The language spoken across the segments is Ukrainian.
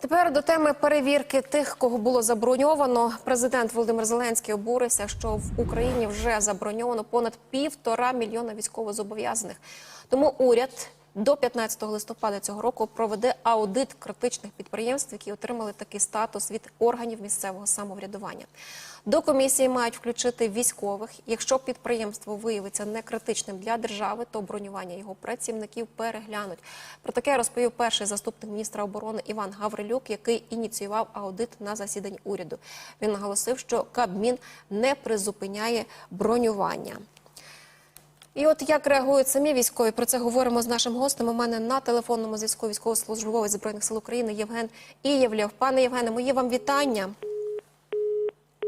Тепер до теми перевірки тих, кого було заброньовано. Президент Володимир Зеленський обурився, що в Україні вже заброньовано понад півтора мільйона військовозобов'язаних. Тому уряд до 15 листопада цього року проведе аудит критичних підприємств, які отримали такий статус від органів місцевого самоврядування. До комісії мають включити військових. Якщо підприємство виявиться некритичним для держави, то бронювання його працівників переглянуть. Про таке розповів перший заступник міністра оборони Іван Гаврилюк, який ініціював аудит на засіданні уряду. Він наголосив, що Кабмін не призупиняє бронювання. І от як реагують самі військові, про це говоримо з нашим гостем. У мене на телефонному зв'язку військовослужбовець збройних сил України Євген Ієвлєв. Пане Євгене, мої вам вітання.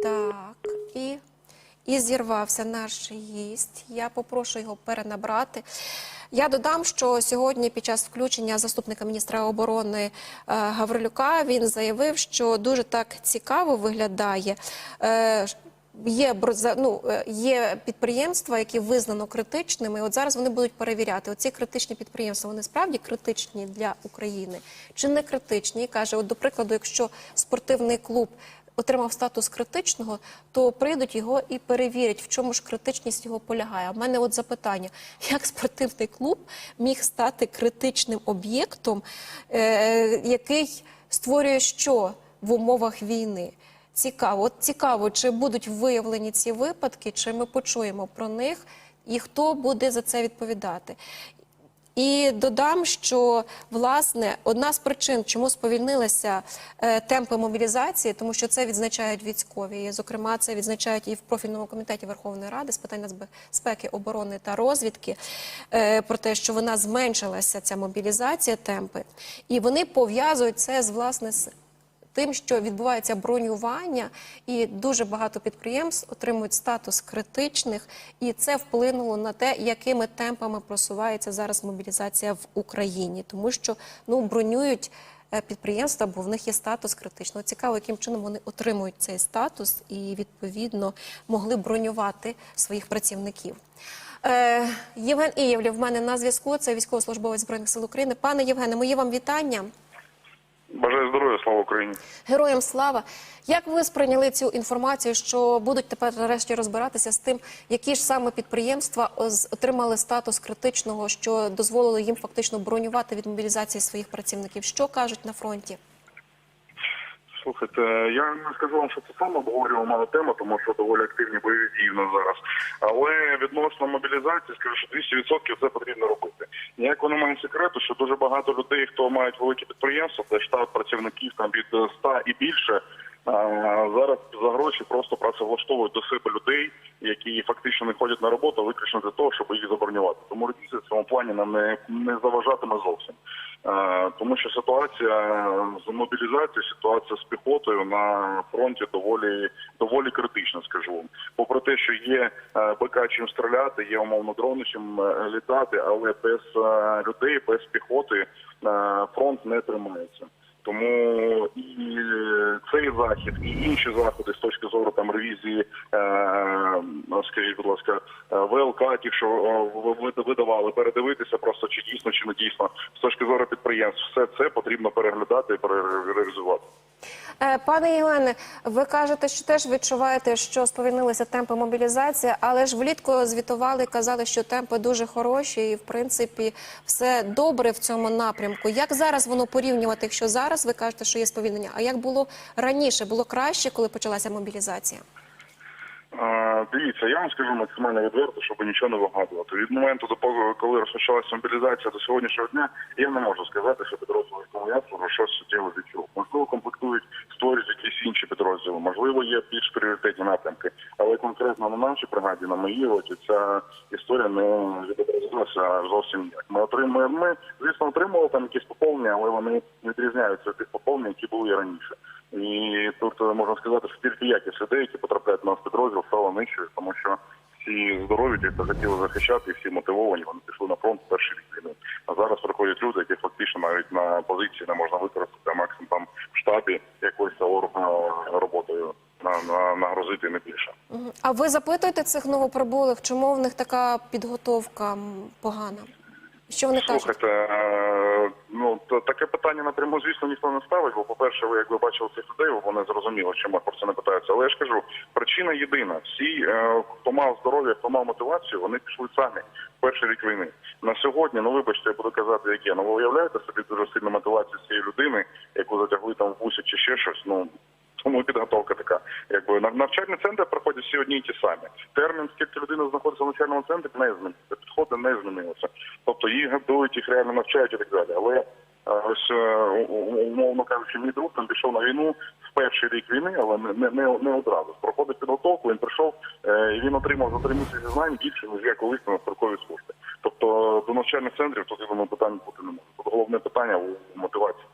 Так, і, і зірвався наш гість. Я попрошу його перенабрати. Я додам, що сьогодні під час включення заступника міністра оборони е, Гаврилюка він заявив, що дуже так цікаво виглядає. Е, Є ну, е, є підприємства, які визнано критичними. От зараз вони будуть перевіряти. Оці критичні підприємства вони справді критичні для України чи не критичні? І каже, от до прикладу, якщо спортивний клуб отримав статус критичного, то прийдуть його і перевірять, в чому ж критичність його полягає. В мене от запитання: як спортивний клуб міг стати критичним об'єктом, е, який створює що в умовах війни? Цікаво, от цікаво, чи будуть виявлені ці випадки, чи ми почуємо про них, і хто буде за це відповідати. І додам, що власне одна з причин, чому сповільнилися е, темпи мобілізації, тому що це відзначають військові. І, зокрема, це відзначають і в профільному комітеті Верховної Ради з питань нацбезпеки, оборони та розвідки е, про те, що вона зменшилася ця мобілізація, темпи, і вони пов'язують це з власне з тим, що відбувається бронювання, і дуже багато підприємств отримують статус критичних, і це вплинуло на те, якими темпами просувається зараз мобілізація в Україні, тому що ну бронюють. е, Підприємства, бо в них є статус критичного. Цікаво, яким чином вони отримують цей статус і відповідно могли бронювати своїх працівників. Е, Євген Ієвлів в мене на зв'язку. Це військовослужбовець збройних сил України. Пане Євгене, мої вам вітання. Бажаю здоров'я, слава Україні. Героям слава! Як ви сприйняли цю інформацію, що будуть тепер нарешті розбиратися з тим, які ж саме підприємства отримали статус критичного, що дозволило їм фактично бронювати від мобілізації своїх працівників? Що кажуть на фронті? Слухайте, я не скажу вам, що це саме обговорювана тема, тому що доволі активні бойові дії в нас зараз. Але відносно мобілізації, скажу, що 200% це потрібно робити. Ніякого немає секрету, що дуже багато людей, хто мають великі підприємства, це штат працівників там від 100 і більше. Зараз за гроші просто працевлаштовують до себе людей, які фактично не ходять на роботу виключно для того, щоб їх забронювати. Тому ревізія в цьому плані нам не, не заважатиме зовсім. Тому що ситуація з мобілізацією, ситуація з піхотою на фронті доволі доволі критична, скажу. Попри те, що є е, БК чим стріляти, є умовно дрони чим е, літати, але без е, людей, без піхоти фронт не тримається. Тому і цей захід, і інші заходи з точки зору там ревізії, е, скажіть, будь ласка, е, ВЛК, ті, що е, ви- ви- видавали, передивитися просто чи дійсно, чи не дійсно, з точки зору підприємств, все це потрібно переглядати і перереалізувати. Е, Пане Євгене, ви кажете, що теж відчуваєте, що сповільнилися темпи мобілізації, але ж влітку звітували, казали, що темпи дуже хороші, і в принципі все добре в цьому напрямку. Як зараз воно порівнювати, якщо зараз ви кажете, що є сповільнення? А як було раніше? Було краще, коли почалася мобілізація? Дивіться, я вам скажу максимально відверто, щоб нічого не вигадувати. Від моменту коли розпочалася мобілізація до сьогоднішнього дня, я не можу сказати, що підрозділи, служу, щось діло відчув. Можливо, комплектують, створюють якісь інші підрозділи, можливо, є більш пріоритетні напрямки. Але конкретно на нашій бригаді, на моїй роті, ця історія не відобразилася зовсім ніяк. Ми отримуємо, ми, звісно, отримували там якісь поповнення, але вони відрізняються від тих поповнень, які були раніше. І тут е, можна сказати, що тільки якість людей, які потрапляють на підрозділ, стала нижчою, тому що всі здорові, ті, хто хотіли захищати, всі мотивовані, вони пішли на фронт в перший рік. А зараз приходять люди, які фактично навіть на позиції не можна використати, а максимум там в штабі якоюсь роботою на, на, нагрузити не більше. А ви запитуєте цих новоприбулих, чому в них така підготовка погана? Що вони кажуть? Слухайте, ну то таке питання напряму, звісно, ніхто не ставить, бо, по-перше, ви як ви бачили цих людей, вони зрозуміли, чому про це не питаються. Але я ж кажу, причина єдина. Всі, е, хто мав здоров'я, хто мав мотивацію, вони пішли самі в перший рік війни. На сьогодні, ну вибачте, я буду казати, яке. Ну ви уявляєте собі дуже сильну мотивацію цієї людини, яку затягли там в бусі чи ще щось. Ну тому підготовка така. Якби нав- навчальні центри проходять всі одні і ті самі. Термін, скільки людина знаходиться в навчальному центрі, не змінився. Підходи не змінилися. Тобто їх готують, їх реально навчають і так далі. Але е, ось е, умовно кажучи, мій друг там пішов на війну в перший рік війни, але не не, не, одразу. Проходить підготовку, він прийшов е, і він отримав за три місяці знань більше, ніж я колись на строковій службі. Тобто до навчальних центрів тут думаю, питань бути не може. Тут головне питання у мотивації.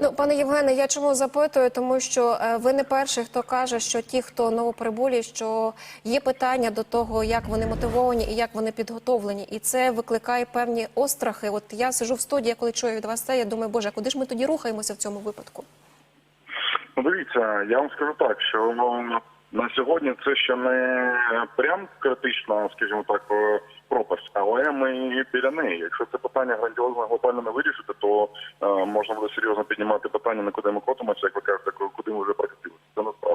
Ну, пане Євгене, я чому запитую? Тому що е, ви не перший, хто каже, що ті, хто новоприбулі, що є питання до того, як вони мотивовані і як вони підготовлені, і це викликає певні острахи. От я сижу в студії, коли чую від вас це, я думаю, боже, куди ж ми тоді рухаємося в цьому випадку? Ну, дивіться, я вам скажу так, що ну, на сьогодні це ще не прям критична, скажімо так, е, пропасть, але ми біля неї. Якщо це питання грандіозно глобально не вирішити, то е, можна буде серйозно піднімати питання, на куди ми котимося, як ви кажете, куди ми вже прокатилися. Це насправді.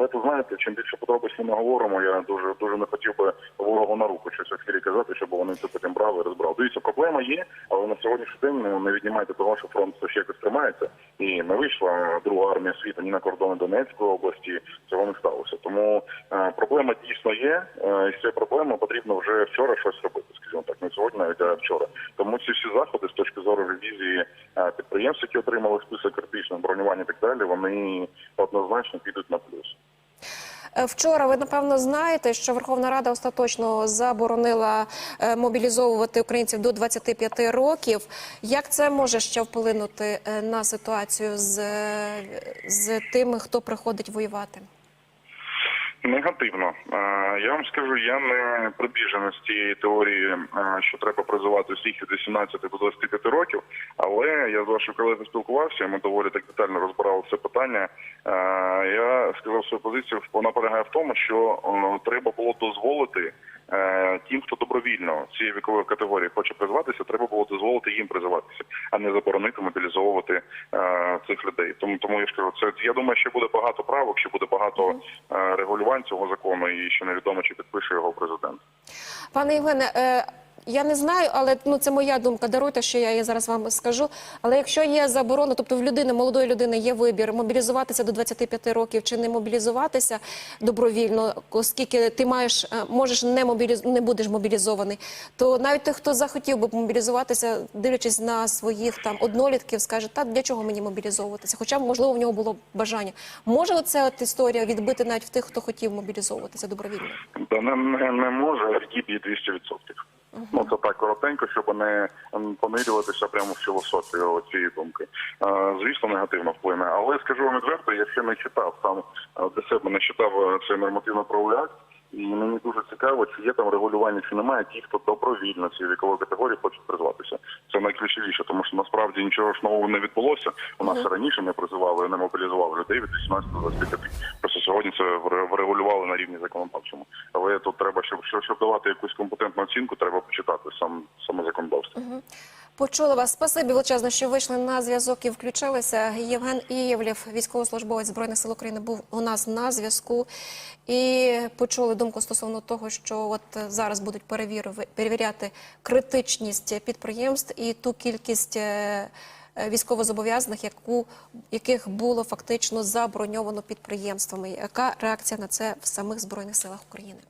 Але тут знаєте, чим більше подробиць ми говоримо, я дуже дуже не хотів би ворогу на руку щось в казати, щоб вони це потім брали розбрали. Дивіться, проблема є, але на сьогоднішній день не віднімайте того, що фронт все ще якось тримається, і не вийшла друга армія світу ні на кордони Донецької області. Цього не сталося. Тому е, проблема дійсно є, е, і з цією проблемою потрібно вже вчора щось робити. Скажімо так, не сьогодні, навіть а вчора. Тому ці всі заходи з точки зору ревізії е, підприємств, які отримали список критичних бронювань і так далі, вони однозначно підуть на плюс. Е, Вчора ви напевно знаєте, що Верховна Рада остаточно заборонила е, мобілізовувати українців до 25 років. Як це може ще вплинути е, на ситуацію з, з тими, хто приходить воювати? Негативно. Я вам скажу, я не прибіжений з цієї теорії, що треба призивати всіх від 18 до 25 років. Але я з вашою колегою спілкувався, ми доволі так детально розбирали це питання. Я сказав свою позицію. Вона полягає в тому, що треба було дозволити е, тим, хто добровільно цієї вікової категорії хоче призватися, треба було дозволити їм призиватися, а не заборонити мобілізовувати е, цих людей. Тому тому я ж кажу, це я думаю, що буде багато правок, що буде багато е, регулювань цього закону, і що невідомо чи підпише його президент. Пане Євгене, е, я не знаю, але ну це моя думка. Даруйте, що я її зараз вам скажу. Але якщо є заборона, тобто в людини, молодої людини є вибір мобілізуватися до 25 років чи не мобілізуватися добровільно, оскільки ти маєш, е, можеш не мобіліз... не будеш мобілізований, то навіть той, хто захотів би мобілізуватися, дивлячись на своїх там однолітків, скаже, та для чого мені мобілізовуватися? Хоча можливо в нього було бажання. Може оця от історія відбити навіть в тих, хто хотів мобілізовуватися добровільно? Та не, не, не може відіб'є 200%. Ну це так коротенько, щоб не понирюватися прямо в філософію цієї думки. Е, Звісно, негативно вплине. Але скажу вам відверто, я ще не читав сам е, для себе не читав е, цей нормативно-правовий акт. І мені дуже цікаво, чи є там регулювання, чи немає ті, хто добровільно цієї вікової категорії хочуть призватися. Це найключовіше, тому що насправді нічого ж нового не відбулося. У нас раніше не призивали, не мобілізували людей від 18 до 25. Сьогодні це вре- врегулювали на рівні законодавчому. Але тут треба, щоб щоб, давати якусь компетентну оцінку, треба почитати сам саме законодавство. Почула вас. Спасибі величезно, що вийшли на зв'язок і включилися. Євген Ієвлєв, військовослужбовець збройних сил України, був у нас на зв'язку і почули думку стосовно того, що от зараз будуть перевір- перевіряти критичність підприємств і ту кількість. Е, військовозобов'язаних, яку яких було фактично заброньовано підприємствами. Яка реакція на це в самих збройних силах України?